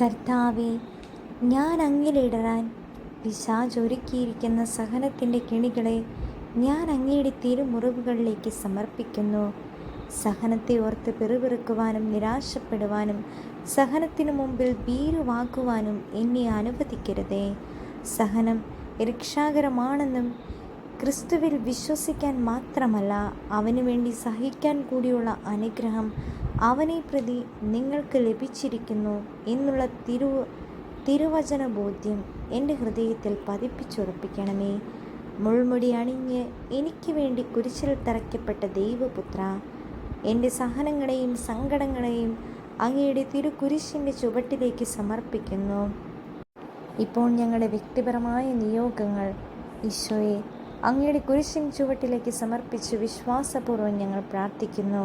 കർത്താവെ ഞാൻ അങ്ങിലിടരാൻ പിശാജ് ഒരുക്കിയിരിക്കുന്ന സഹനത്തിന്റെ കെണികളെ ഞാൻ അങ്ങയുടെ തിരുമുറിവുകളിലേക്ക് സമർപ്പിക്കുന്നു. സഹനത്തെ ഓർത്ത് പിറുപിറുക്കുവാനും നിരാശപ്പെടുവാനും സഹനത്തിനു മുമ്പിൽ ഭീരുവാക്കുവാനും എന്നെ അനുവദിക്കരുതേ. സഹനം രക്ഷാകരമാണെന്നും ക്രിസ്തുവിൽ വിശ്വസിക്കാൻ മാത്രമല്ല അവനു വേണ്ടി സഹിക്കാൻ കൂടിയുള്ള അനുഗ്രഹം അവനെ പ്രതി നിങ്ങൾക്ക് ലഭിച്ചിരിക്കുന്നു എന്നുള്ള തിരു തിരുവചന ബോധ്യം എന്റെ ഹൃദയത്തിൽ പതിപ്പിച്ചുറപ്പിക്കണമേ. മുൾമുടി അണിഞ്ഞ് എനിക്ക് വേണ്ടി കുരിശിൽ തറയ്ക്കപ്പെട്ട ദൈവപുത്ര എന്റെ സഹനങ്ങളെയും സങ്കടങ്ങളെയും അങ്ങയുടെ തിരുകുരിശിന്റെ ചുവട്ടിലേക്ക് സമർപ്പിക്കുന്നു. ഇപ്പോൾ ഞങ്ങളുടെ വ്യക്തിപരമായ നിയോഗങ്ങൾ ഈശോയെ അങ്ങയുടെ കുരിശിൻ ചുവട്ടിലേക്ക് സമർപ്പിച്ച് വിശ്വാസപൂർവം ഞങ്ങൾ പ്രാർത്ഥിക്കുന്നു.